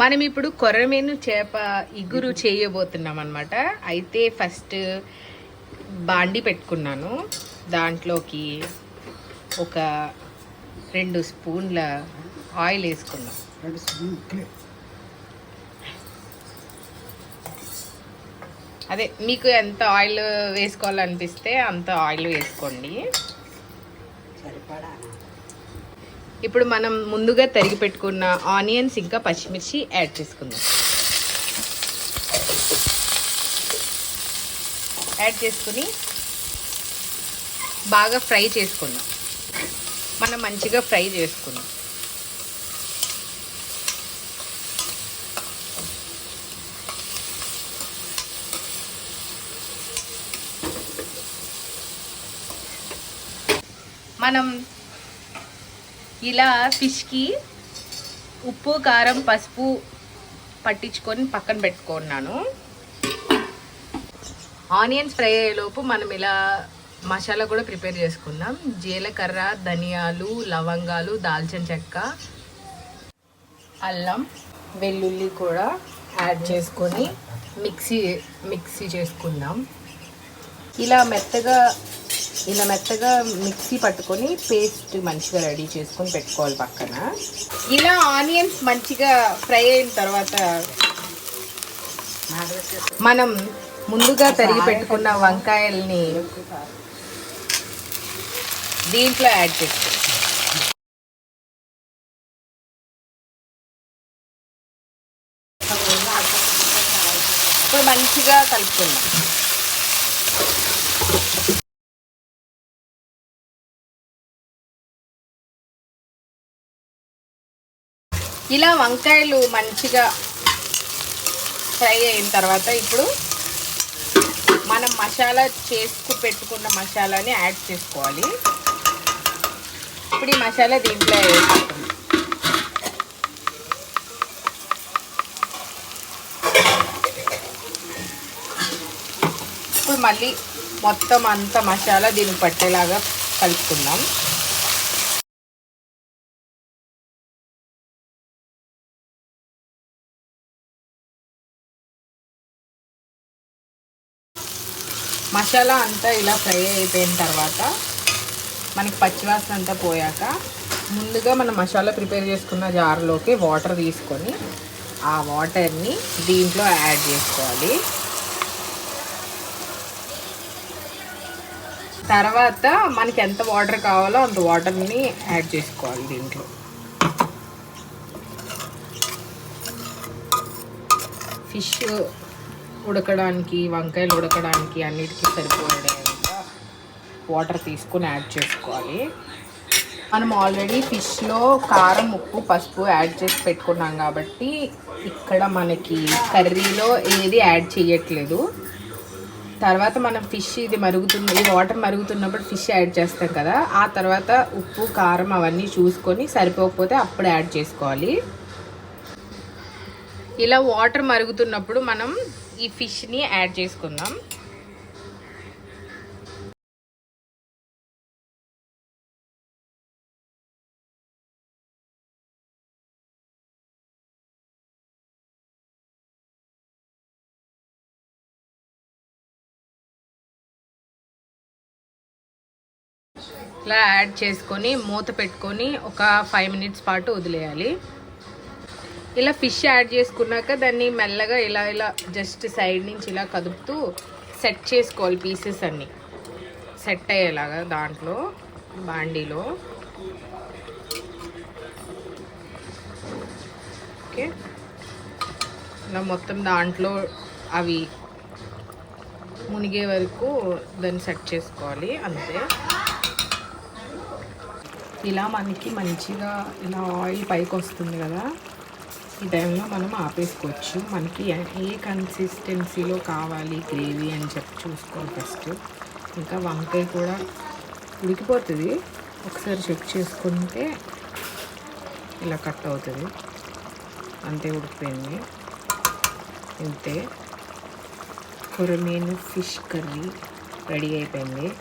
మనం ఇప్పుడు కొర్రమీను చేప ఇగురు చేయబోతున్నాం అనమాట అయితే ఫస్ట్ బాండి పెట్టుకున్నాను. దాంట్లోకి ఒక రెండు స్పూన్ల ఆయిల్ వేసుకున్నాం. అదే మీకు ఎంత ఆయిల్ వేసుకోవాలనిపిస్తే అంత ఆయిల్ వేసుకోండి. ఇప్పుడు మనం ముందుగా తరిగి పెట్టుకున్న ఆనియన్స్ ఇంకా పచ్చిమిర్చి యాడ్ చేసుకుందాం. యాడ్ చేసుకుని బాగా ఫ్రై చేసుకుందాం. మనం మంచిగా ఫ్రై చేసుకుందాం. మనం ఇలా ఫిష్కి ఉప్పు కారం పసుపు పట్టించుకొని పక్కన పెట్టుకున్నాను. ఆనియన్స్ ఫ్రై అయ్యేలోపు మనం ఇలా మసాలా కూడా ప్రిపేర్ చేసుకుందాం. జీలకర్ర ధనియాలు లవంగాలు దాల్చిన చెక్క అల్లం వెల్లుల్లి కూడా యాడ్ చేసుకొని మిక్సీ మిక్సీ చేసుకుందాం. ఇలా మెత్తగా ఇలా మెత్తగా మిక్సీ పట్టుకొని పేస్ట్ మంచిగా రెడీ చేసుకొని పెట్టుకోవాలి పక్కన. ఇలా ఆనియన్స్ మంచిగా ఫ్రై అయిన తర్వాత మనం ముందుగా తరిగి పెట్టుకున్న వంకాయల్ని దీంట్లో యాడ్ చేసుకోవాలి ఇప్పుడు మంచిగా కలుపుకుందాం. ఇలా వంకాయలు మంచిగా ఫ్రై అయిన తర్వాత ఇప్పుడు మనం మసాలా చేసుకు పెట్టుకున్న మసాలాని యాడ్ చేసుకోవాలి. ఇప్పుడు ఈ మసాలా దీంట్లో వేసుకుంటాం ఇప్పుడు మళ్ళీ మొత్తం అంత మసాలా దీనికి పట్టేలాగా కలుపుకుందాం. మసాలా అంతా ఇలా ఫ్రై అయిపోయిన తర్వాత మనకి పచ్చివాసన అంతా పోయాక ముందుగా మనం మసాలా ప్రిపేర్ చేసుకున్న జార్లోకి వాటర్ తీసుకొని ఆ వాటర్ని దీంట్లో యాడ్ చేసుకోవాలి. తర్వాత మనకి ఎంత వాటర్ కావాలో అంత వాటర్ని యాడ్ చేసుకోవాలి దీంట్లో. ఫిష్ ఉడకడానికి వంకాయలు ఉడకడానికి అన్నిటికీ సరిపోయేంత వాటర్ తీసుకొని యాడ్ చేసుకోవాలి. మనం ఆల్రెడీ ఫిష్లో కారం ఉప్పు పసుపు యాడ్ చేసి పెట్టుకున్నాం కాబట్టి ఇక్కడ మనకి కర్రీలో ఏది యాడ్ చేయట్లేదు. తర్వాత మనం ఫిష్ ఇది మరుగుతుంది ఈ వాటర్ మరుగుతున్నప్పుడు ఫిష్ యాడ్ చేస్తాం కదా ఆ తర్వాత ఉప్పు కారం అవన్నీ చూసుకొని సరిపోకపోతే అప్పుడు యాడ్ చేసుకోవాలి. ఇలా వాటర్ మరుగుతున్నప్పుడు మనం ఈ ఫిష్ని యాడ్ చేసుకుందాం. ఇలా యాడ్ చేసుకొని మూత పెట్టుకొని ఒక ఫైవ్ మినిట్స్ పాటు వదిలేయాలి. ఇలా ఫిష్ యాడ్ చేసుకున్నాక దాన్ని మెల్లగా ఇలా ఇలా జస్ట్ సైడ్ నుంచి ఇలా కదుపుతూ సెట్ చేసుకోవాలి పీసెస్ అన్నీ. సెట్ అయ్యేలాగా దాంట్లో బాండీలో. ఓకే. ఇలా మొత్తం దాంట్లో అవి మునిగే వరకు దాన్ని సెట్ చేసుకోవాలి అంతే. ఇలా మనకి మంచిగా ఇలా ఆయిల్ పైకి వస్తుంది కదా. ఈ టైంలో మనం ఆపేసుకోవచ్చు. మనకి ఏ కన్సిస్టెన్సీలో కావాలి గ్రేవీ అని చెప్పి చూసుకోవాలి ఫస్ట్ ఇంకా వంకాయ కూడా ఉడికిపోతుంది. ఒకసారి చెక్ చేసుకుంటే ఇలా కట్ అవుతుంది. అంతే ఉడికిపోయింది. ఇంతే. కొరమీను ఫిష్ కర్రీ రెడీ అయిపోయింది.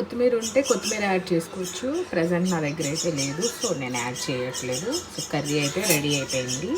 కొత్తిమీర ఉంటే కొత్తిమీర యాడ్ చేసుకోవచ్చు. ప్రజెంట్ నా దగ్గర అయితే లేదు సో నేను యాడ్ చేయట్లేదు. సో కర్రీ అయితే రెడీ అయిపోయింది.